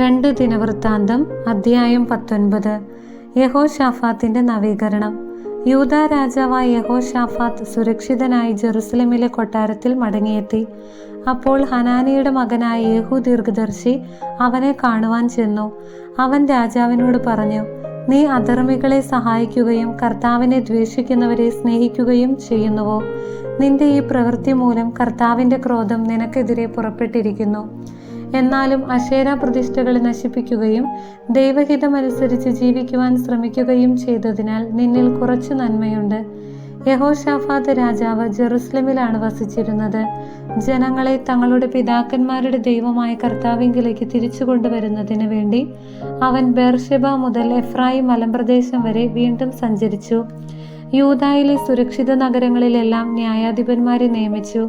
രണ്ട് ദിനവൃത്താന്തം അധ്യായം പത്തൊൻപത്. യഹോ ഷാഫാത്തിന്റെ നവീകരണം. യൂത രാജാവായ യഹോ ഷാഫാത്ത് സുരക്ഷിതനായി ജെറുസലമിലെ കൊട്ടാരത്തിൽ മടങ്ങിയെത്തി. അപ്പോൾ ഹനാനിയുടെ മകനായ യേഹു ദീർഘദർശി അവനെ കാണുവാൻ ചെന്നു. അവൻ രാജാവിനോട് പറഞ്ഞു നീ അധർമ്മികളെ സഹായിക്കുകയും കർത്താവിനെ ദ്വേഷിക്കുന്നവരെ സ്നേഹിക്കുകയും ചെയ്യുന്നുവോ? നിന്റെ ഈ പ്രവൃത്തി മൂലം കർത്താവിന്റെ ക്രോധം നിനക്കെതിരെ പുറപ്പെട്ടിരിക്കുന്നു. എന്നാലും അശേര പ്രതിഷ്ഠകളെ നശിപ്പിക്കുകയും ദൈവഹിതമനുസരിച്ച് ജീവിക്കുവാൻ ശ്രമിക്കുകയും ചെയ്തതിനാൽ നിന്നിൽ കുറച്ചു നന്മയുണ്ട്. യഹോഷാഫാത്ത് രാജാവ് ജെറുസലമിലാണ് വസിച്ചിരുന്നത്. ജനങ്ങളെ തങ്ങളുടെ പിതാക്കന്മാരുടെ ദൈവമായ കർത്താവിങ്കിലേക്ക് തിരിച്ചു കൊണ്ടുവരുന്നതിന് വേണ്ടി അവൻ ബേർഷെബ മുതൽ എഫ്രായി മലമ്പ്രദേശം വരെ വീണ്ടും സഞ്ചരിച്ചു. യൂതായിലെ സുരക്ഷിത നഗരങ്ങളിലെല്ലാം ന്യായാധിപന്മാരെ നിയമിച്ചു.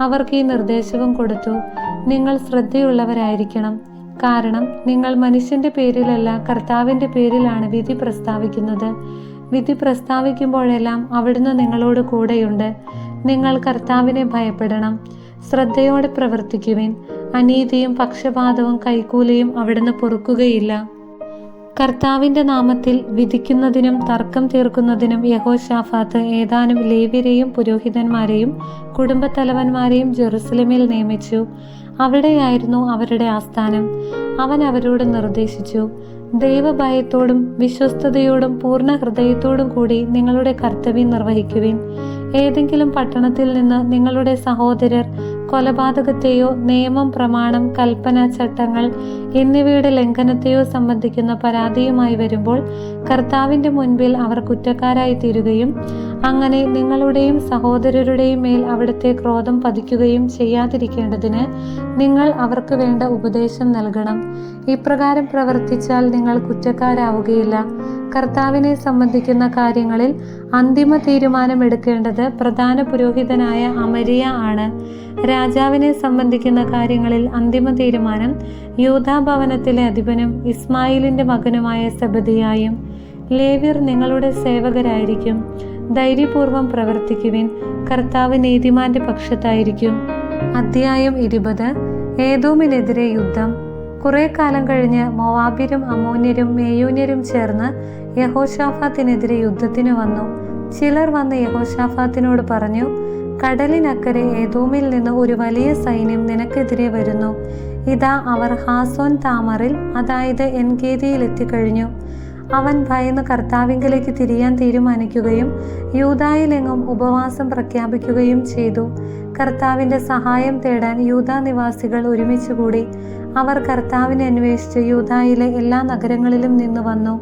അവർക്ക് ഈ നിർദ്ദേശവും കൊടുത്തു. നിങ്ങൾ ശ്രദ്ധയുള്ളവരായിരിക്കണം. കാരണം നിങ്ങൾ മനുഷ്യന്റെ പേരിലല്ല കർത്താവിന്റെ പേരിലാണ് വിധി പ്രസ്താവിക്കുന്നത്. വിധി പ്രസ്താവിക്കുമ്പോഴെല്ലാം അവിടുന്ന് നിങ്ങളോട് കൂടെയുണ്ട്. നിങ്ങൾ കർത്താവിനെ ഭയപ്പെടണം. ശ്രദ്ധയോടെ പ്രവർത്തിക്കുവിൻ. അനീതിയും പക്ഷപാതവും കൈക്കൂലിയും അവിടുന്ന് പൊറുക്കുകയില്ല. കർത്താവിന്റെ നാമത്തിൽ വിധിക്കുന്നതിനും തർക്കം തീർക്കുന്നതിനും യഹോഷാഫാത്ത് ഏതാനും ലേവ്യരെയും പുരോഹിതന്മാരെയും കുടുംബത്തലവന്മാരെയും ജെറുസലമിൽ നിയമിച്ചു. അവിടെയായിരുന്നു അവരുടെ ആസ്ഥാനം. അവൻ അവരോട് നിർദ്ദേശിച്ചു ദൈവഭയത്തോടും വിശ്വസ്തയോടും പൂർണ ഹൃദയത്തോടും കൂടി നിങ്ങളുടെ കർത്തവ്യം നിർവഹിക്കുവിൻ. ഏതെങ്കിലും പട്ടണത്തിൽ നിന്ന് നിങ്ങളുടെ സഹോദരർ കൊലപാതകത്തെയോ നിയമം പ്രമാണം കൽപ്പന ചട്ടങ്ങൾ എന്നിവയുടെ ലംഘനത്തെയോ സംബന്ധിക്കുന്ന പരാതിയുമായി വരുമ്പോൾ കർത്താവിന്റെ മുൻപിൽ അവർ കുറ്റക്കാരായി തീരുകയും അങ്ങനെ നിങ്ങളുടെയും സഹോദരരുടെയും മേൽ അവിടുത്തെ ക്രോധം പതിക്കുകയും ചെയ്യാതിരിക്കേണ്ടതിന് നിങ്ങൾ അവർക്ക് വേണ്ട ഉപദേശം നൽകണം. ഇപ്രകാരം പ്രവർത്തിച്ചാൽ നിങ്ങൾ കുറ്റക്കാരാവുകയില്ല. കർത്താവിനെ സംബന്ധിക്കുന്ന കാര്യങ്ങളിൽ അന്തിമ തീരുമാനം എടുക്കേണ്ടത് പ്രധാന പുരോഹിതനായ അമരിയ ആണ്. രാജാവിനെ സംബന്ധിക്കുന്ന കാര്യങ്ങളിൽ അന്തിമ തീരുമാനം യൂതാഭവനത്തിലെ അധിപനും ഇസ്മായിലിന്റെ മകനുമായ സബദിയായും ലേവ്യർ നിങ്ങളുടെ സേവകരായിരിക്കും. ധൈര്യപൂർവം പ്രവർത്തിക്കുവിൻ. കർത്താവ് നീതിമാന്റെ പക്ഷത്തായിരിക്കും. അധ്യായം ഇരുപത്. ഏതോമിനെതിരെ യുദ്ധം. കുറെ കാലം കഴിഞ്ഞ് മൊവാബിരും അമോന്യരും മേയൂന്യരും ചേർന്ന് യഹോഷാഫാത്തിനെതിരെ യുദ്ധത്തിന് വന്നു. ചിലർ വന്ന് യഹോഷാഫാത്തിനോട് പറഞ്ഞു കടലിനക്കരെ ഏതോമിൽ നിന്ന് ഒരു വലിയ സൈന്യം നിനക്കെതിരെ വരുന്നു. ഇതാ അവർ ഹാസോൻ താമറിൽ അതായത് എൻഗേദിയിൽ എത്തിക്കഴിഞ്ഞു അവൻ ഭയന്ന് കർത്താവിങ്കലേക്ക് തിരിയാൻ തീരുമാനിക്കുകയും യൂതായിലെങ്ങും ഉപവാസം പ്രഖ്യാപിക്കുകയും ചെയ്തു. കർത്താവിന്റെ സഹായം തേടാൻ യൂതാ നിവാസികൾ ഒരുമിച്ചുകൂടി അവർ കർത്താവിനെ അന്വേഷിച്ച് യൂതായിലെ എല്ലാ നഗരങ്ങളിലും നിന്ന് വന്നു.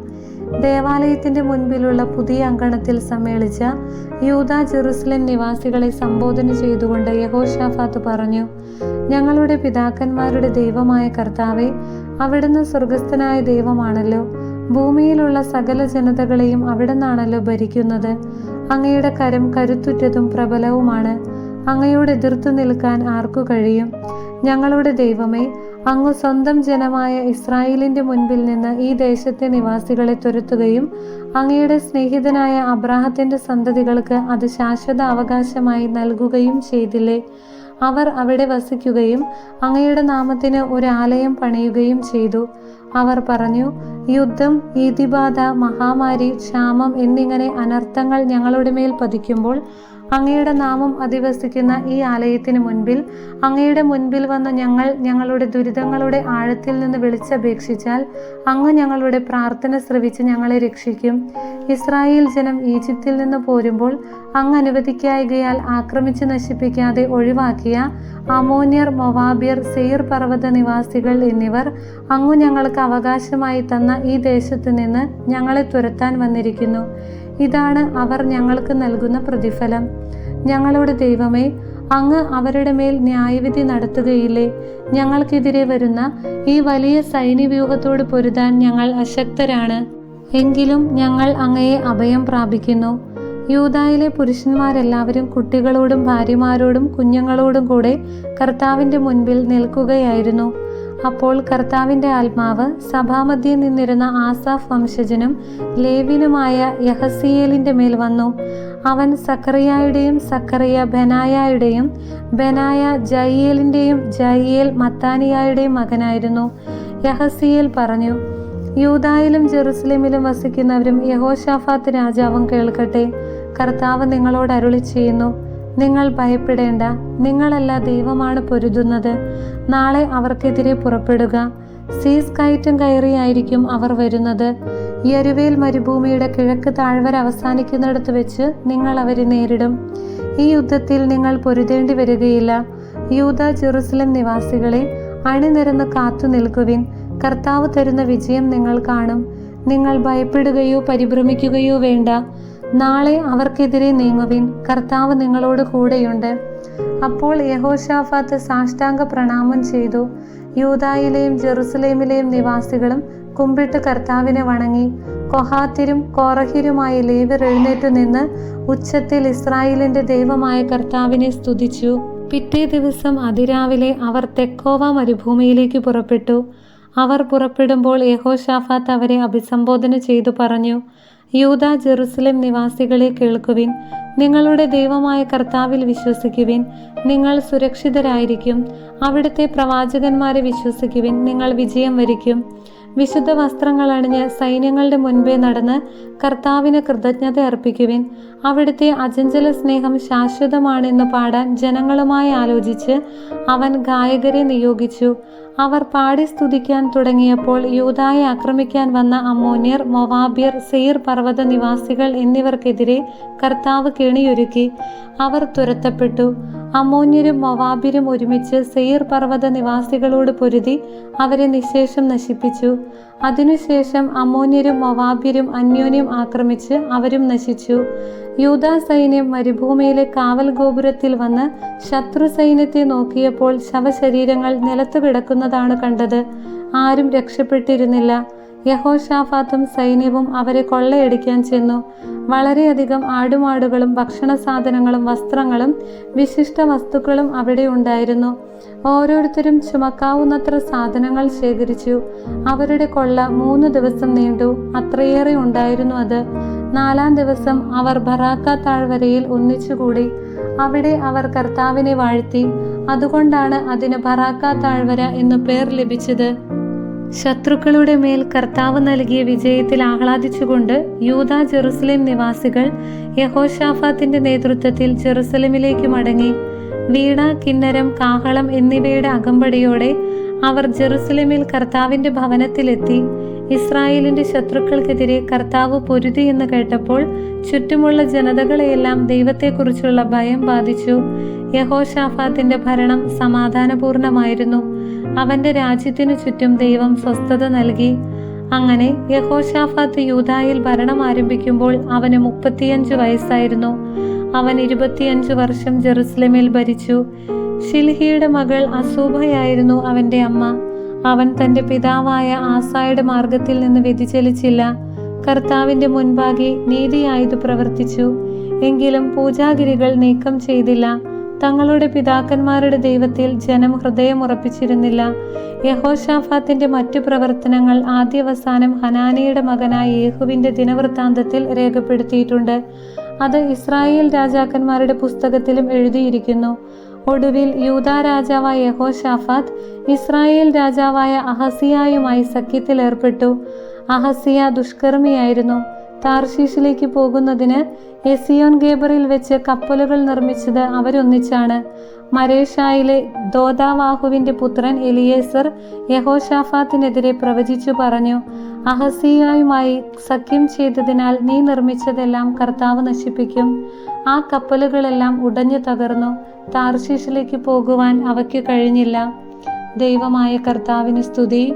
ദേവാലയത്തിന്റെ മുൻപിലുള്ള പുതിയ അങ്കണത്തിൽ സമ്മേളിച്ച യൂത ജെറുസലേം നിവാസികളെ സംബോധന ചെയ്തുകൊണ്ട് യഹോഷാഫാത്ത് പറഞ്ഞു ഞങ്ങളുടെ പിതാക്കന്മാരുടെ ദൈവമായ കർത്താവെ അവിടുന്ന് സ്വർഗസ്ഥനായ ദൈവമാണല്ലോ. ഭൂമിയിലുള്ള സകല ജനതകളെയും അവിടുന്നാണല്ലോ ഭരിക്കുന്നത്. അങ്ങയുടെ കരം കരുത്തുറ്റതും പ്രബലവുമാണ്. അങ്ങയോട് എതിർത്തു നിൽക്കാൻ ആർക്കു കഴിയും? ഞങ്ങളുടെ ദൈവമേ അങ്ങ് സ്വന്തം ജനമായ ഇസ്രായേലിന്റെ മുൻപിൽ നിന്ന് ഈ ദേശത്തെ നിവാസികളെ തുരത്തുകയും അങ്ങയുടെ സ്നേഹിതനായ അബ്രാഹത്തിന്റെ സന്തതികൾക്ക് അത് ശാശ്വത അവകാശമായി നൽകുകയും ചെയ്തില്ലേ? അവർ അവിടെ വസിക്കുകയും അങ്ങയുടെ നാമത്തിന് ഒരു ആലയം പണിയുകയും ചെയ്തു. അവർ പറഞ്ഞു യുദ്ധം ഈതിബാധ മഹാമാരി ക്ഷാമം എന്നിങ്ങനെ അനർത്ഥങ്ങൾ ഞങ്ങളുടെ മേൽ പതിക്കുമ്പോൾ അങ്ങയുടെ നാമം അധിവസിക്കുന്ന ഈ ആലയത്തിന് മുൻപിൽ അങ്ങയുടെ മുൻപിൽ വന്ന് ഞങ്ങൾ ഞങ്ങളുടെ ദുരിതങ്ങളുടെ ആഴത്തിൽ നിന്ന് വിളിച്ചപേക്ഷിച്ചാൽ അങ്ങ് ഞങ്ങളുടെ പ്രാർത്ഥന ശ്രവിച്ച് ഞങ്ങളെ രക്ഷിക്കും. ഇസ്രായേൽ ജനം ഈജിപ്തിൽ നിന്ന് പോരുമ്പോൾ അങ്ങ് അനുവദിക്കായികയാൽ ആക്രമിച്ച് നശിപ്പിക്കാതെ ഒഴിവാക്കിയ അമോന്യർ മൊവാബിയർ സെയ്ർ പർവത നിവാസികൾ എന്നിവർ അങ്ങ് ഞങ്ങൾക്ക് അവകാശമായി തന്ന ഈ ദേശത്തു നിന്ന് ഞങ്ങളെ തുരത്താൻ വന്നിരിക്കുന്നു. ഇതാണ് അവർ ഞങ്ങൾക്ക് നൽകുന്ന പ്രതിഫലം. ഞങ്ങളുടെ ദൈവമേ അങ്ങ് അവരുടെ മേൽ ന്യായവിധി നടത്തുകയില്ലേ? ഞങ്ങൾക്കെതിരെ വരുന്ന ഈ വലിയ സൈന്യവ്യൂഹത്തോട് പൊരുതാൻ ഞങ്ങൾ അശക്തരാണ്. എങ്കിലും ഞങ്ങൾ അങ്ങയെ അഭയം പ്രാപിക്കുന്നു. യൂതായിലെ പുരുഷന്മാരെല്ലാവരും കുട്ടികളോടും ഭാര്യമാരോടും കുഞ്ഞുങ്ങളോടും കൂടെ കർത്താവിന്റെ മുൻപിൽ നിൽക്കുകയായിരുന്നു. അപ്പോൾ കർത്താവിന്റെ ആത്മാവ് സഭാമധ്യയിൽ നിന്നിരുന്ന ആസാഫ് വംശജനും ലേവിനുമായ യഹസിയേലിന്റെ മേൽ വന്നു. അവൻ സക്കറിയായുടെയും സക്കറിയ ബനായായുടെയും ബനായ ജയ്യേലിന്റെയും ജയ്യേൽ മത്താനിയായുടെയും മകനായിരുന്നു. യഹസിയേൽ പറഞ്ഞു യൂതായിലും ജെറുസലേമിലും വസിക്കുന്നവരും യഹോഷാഫാത്ത് രാജാവും കേൾക്കട്ടെ. കർത്താവ് നിങ്ങളോട് അരുളി ചെയ്യുന്നു നിങ്ങൾ ഭയപ്പെടേണ്ട. നിങ്ങളല്ല ദൈവമാണ് പൊരുതുന്നത്. നാളെ അവർക്കെതിരെ പുറപ്പെടുക. സീസ് കയറ്റം കയറിയായിരിക്കും അവർ വരുന്നത്. യരുവേൽ മരുഭൂമിയുടെ കിഴക്ക് താഴ്വര അവസാനിക്കുന്നിടത്ത് വെച്ച് നിങ്ങൾ അവരെ നേരിടും. ഈ യുദ്ധത്തിൽ നിങ്ങൾ പൊരുതേണ്ടി വരികയില്ല. യൂത ജെറുസലം നിവാസികളെ അണിനിരന്ന് കാത്തു നിൽക്കുവിൻ. കർത്താവ് തരുന്ന വിജയം നിങ്ങൾ കാണും. നിങ്ങൾ ഭയപ്പെടുകയോ പരിഭ്രമിക്കുകയോ വേണ്ട. നാളെ അവർക്കെതിരെ നീങ്ങുവിൻ. കർത്താവ് നിങ്ങളോട് കൂടെയുണ്ട്. അപ്പോൾ യഹോഷാഫാത്ത് സാഷ്ടാംഗ പ്രണാമം ചെയ്തു. യൂതായിലെയും ജെറുസലേമിലെയും നിവാസികളും കുമ്പിട്ട് കർത്താവിനെ വണങ്ങി. കൊഹാത്തിരും കോറഹിരുമായ ലേവർ എഴുന്നേറ്റു നിന്ന് ഉച്ചത്തിൽ ഇസ്രായേലിന്റെ ദൈവമായ കർത്താവിനെ സ്തുതിച്ചു. പിറ്റേ ദിവസം അതിരാവിലെ അവർ തെക്കോവ മരുഭൂമിയിലേക്ക് പുറപ്പെട്ടു. അവർ പുറപ്പെടുമ്പോൾ യഹോഷാഫാത്ത് അവരെ അഭിസംബോധന ചെയ്തു പറഞ്ഞു. യൂത ജെറുസലേം നിവാസികളെ കേൾക്കുവിൻ. നിങ്ങളുടെ ദൈവമായ കർത്താവിൽ വിശ്വസിക്കുവിൻ. നിങ്ങൾ സുരക്ഷിതരായിരിക്കും. അവിടുത്തെ പ്രവാചകന്മാരെ വിശ്വസിക്കുവിൻ. നിങ്ങൾ വിജയം വരിക്കും. വിശുദ്ധ വസ്ത്രങ്ങൾ അണിഞ്ഞ് സൈന്യങ്ങളുടെ മുൻപേ നടന്ന് കർത്താവിന് കൃതജ്ഞത അർപ്പിക്കുവിൻ. അവിടുത്തെ അചഞ്ചല സ്നേഹം ശാശ്വതമാണെന്ന് പാടാൻ ജനങ്ങളുമായി ആലോചിച്ച് അവൻ ഗായകരെ നിയോഗിച്ചു. അവർ പാടി സ്തുതിക്കാൻ തുടങ്ങിയപ്പോൾ യൂതായെ ആക്രമിക്കാൻ വന്ന അമ്മോന്യർ മൊവാബിയർ സെയിർ പർവത നിവാസികൾ എന്നിവർക്കെതിരെ കർത്താവ് കെണിയൊരുക്കി. അവർ തുരത്തപ്പെട്ടു. അമ്മോന്യരും മൊവാബിരും ഒരുമിച്ച് സെയിർ പർവത നിവാസികളോട് പൊരുതി അവരെ നിശേഷം നശിപ്പിച്ചു. അതിനുശേഷം അമ്മോന്യരും മൊവാബിരും അന്യോന്യം ആക്രമിച്ച് അവരും നശിച്ചു. യൂത സൈന്യം മരുഭൂമിയിലെ കാവൽ ഗോപുരത്തിൽ വന്ന് ശത്രു സൈന്യത്തെ നോക്കിയപ്പോൾ ശവശരീരങ്ങൾ നിലത്തു കിടക്കുന്നതാണ് കണ്ടത്. ആരും രക്ഷപ്പെട്ടിരുന്നില്ല. യഹോഷാഫാത്തും സൈന്യവും അവരെ കൊള്ളയടിക്കാൻ ചെന്നു. വളരെയധികം ആടുമാടുകളും ഭക്ഷണ സാധനങ്ങളും വസ്ത്രങ്ങളും വിശിഷ്ട വസ്തുക്കളും അവിടെ ഉണ്ടായിരുന്നു. ഓരോരുത്തരും ചുമക്കാവുന്നത്ര സാധനങ്ങൾ ശേഖരിച്ചു. അവരുടെ കൊള്ള മൂന്ന് ദിവസം നീണ്ടു. അത്രയേറെ ഉണ്ടായിരുന്നു അത്. നാലാം ദിവസം അവർ ബറാക്ക താഴ്വരയിൽ ഒന്നിച്ചുകൂടി. അവിടെ അവർ കർത്താവിനെ വാഴ്ത്തി. അതുകൊണ്ടാണ് അതിന് ബറാക്ക താഴ്വര എന്നു പേർ ലഭിച്ചത്. ശത്രുക്കളുടെ മേൽ കർത്താവ് നൽകിയ വിജയത്തിൽ ആഹ്ലാദിച്ചുകൊണ്ട് യൂത ജെറുസലേം നിവാസികൾ യഹോഷാഫാത്തിന്റെ നേതൃത്വത്തിൽ ജെറുസലേമിലേക്ക് മടങ്ങി. വീണ കിന്നരം കാഹളം എന്നിവയുടെ അകമ്പടിയോടെ അവർ ജെറുസലേമിൽ കർത്താവിന്റെ ഭവനത്തിലെത്തി. ഇസ്രായേലിന്റെ ശത്രുക്കൾക്കെതിരെ കർത്താവ് പൊരുതി എന്ന് കേട്ടപ്പോൾ ചുറ്റുമുള്ള ജനതകളെയെല്ലാം ദൈവത്തെക്കുറിച്ചുള്ള ഭയം ബാധിച്ചു. യഹോഷാഫാത്തിന്റെ ഭരണം സമാധാനപൂർണമായിരുന്നു. അവന്റെ രാജ്യത്തിനു ചുറ്റും ദൈവം സ്വസ്ഥത നൽകി. അങ്ങനെ യഹോഷാഫാത്ത് യൂതായിൽ ഭരണം ആരംഭിക്കുമ്പോൾ അവന് മുപ്പത്തിയഞ്ച് വയസ്സായിരുന്നു. അവൻ ഇരുപത്തിയഞ്ച് വർഷം ജെറുസലേമിൽ ഭരിച്ചു. ഷിൽഹിയുടെ മകൾ അസൂബയായിരുന്നു അവന്റെ അമ്മ. അവൻ തന്റെ പിതാവായ ആസായുടെ മാർഗത്തിൽ നിന്ന് വ്യതിചലിച്ചില്ല. കർത്താവിന്റെ മുൻപാകെ നീതിയായത് പ്രവർത്തിച്ചു. എങ്കിലും പൂജാഗിരികൾ നീക്കം ചെയ്തില്ല. തങ്ങളുടെ പിതാക്കന്മാരുടെ ദൈവത്തിൽ ജനം ഹൃദയമുറപ്പിച്ചിരുന്നില്ല യഹോഷാഫാത്തിന്റെ മറ്റു പ്രവർത്തനങ്ങൾ ആദ്യവസാനം ഹനാനിയുടെ മകനായ യേഹുവിന്റെ ദിനവൃത്താന്തത്തിൽ രേഖപ്പെടുത്തിയിട്ടുണ്ട്. അത് ഇസ്രായേൽ രാജാക്കന്മാരുടെ പുസ്തകത്തിലും എഴുതിയിരിക്കുന്നു. ഒടുവിൽ യൂത രാജാവായ യഹോഷാഫാത്ത് ഇസ്രായേൽ രാജാവായ അഹസിയായുമായി സഖ്യത്തിൽ ഏർപ്പെട്ടു. അഹസിയ ദുഷ്കർമ്മിയായിരുന്നു. താർഷീഷിലേക്ക് പോകുന്നതിന് എസിയോൻ ഗേബറിൽ വെച്ച് കപ്പലുകൾ നിർമ്മിച്ചത് അവരൊന്നിച്ചാണ്. മരേഷായിലെ ദോദാവാഹുവിന്റെ പുത്രൻ എലിയേസർ യഹോഷാഫാത്തിനെതിരെ പ്രവചിച്ചു പറഞ്ഞു അഹസിയായുമായി സഖ്യം ചെയ്തതിനാൽ നീ നിർമ്മിച്ചതെല്ലാം കർത്താവ് നശിപ്പിക്കും. ആ കപ്പലുകളെല്ലാം ഉടഞ്ഞു തകർന്നു. താർഷീഷിലേക്ക് പോകുവാൻ അവയ്ക്ക് കഴിഞ്ഞില്ല. ദൈവമായ കർത്താവിന് സ്തുതി.